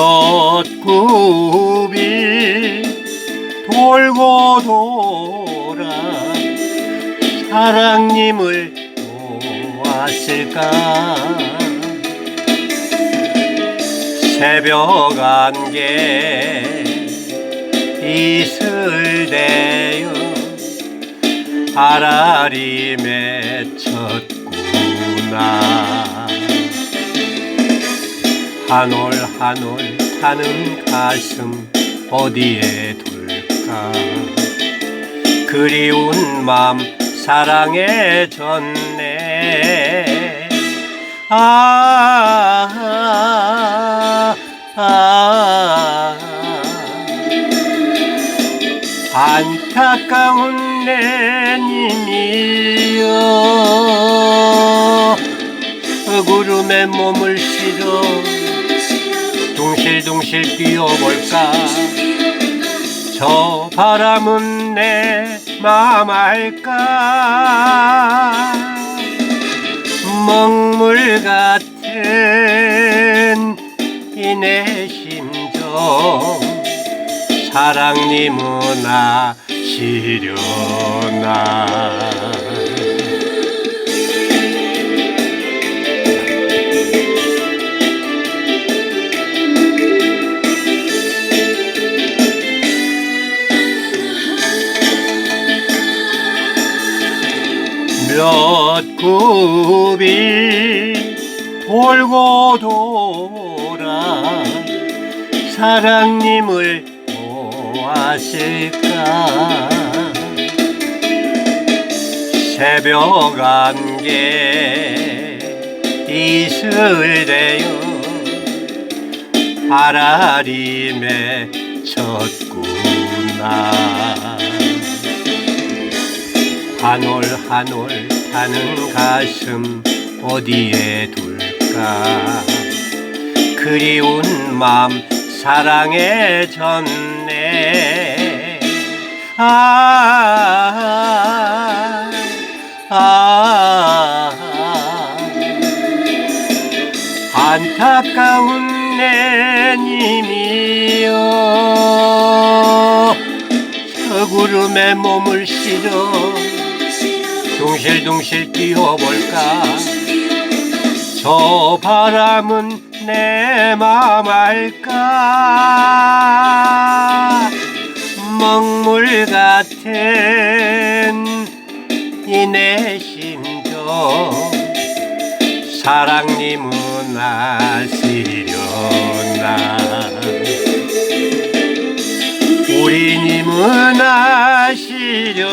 볕굽이 돌고 돌아 사랑님을 보았을까? 새벽 안개 이슬대여 아라리 맺혔구나. 한 올 한 올 타는 가슴 어디에 둘까? 그리운 맘 사랑에 졌네. 아, 아, 아, 안타까운 내 님이여. 그 구름에 몸을 실어 둥실둥실 뛰어볼까? 저 바람은 내맘 알까? 먹물 같은 이 내 심정. 사랑님은 아시려나 굽이 돌고 돌아 사랑님을 보았을까? 새벽 안개 이슬대어 아라리 맺혔구나. 한올 한올 타는 가슴 어디에 둘까? 그리운 맘 사랑에 졌네. 아, 아, 아, 안타까운 내 님이여. 저 구름에 몸을 실어 둥실둥실 뛰어볼까? 저 바람은 내 맘 알까? 먹물 같은 이 내 심정 사랑님은 아시려나? 우리님은 아시려나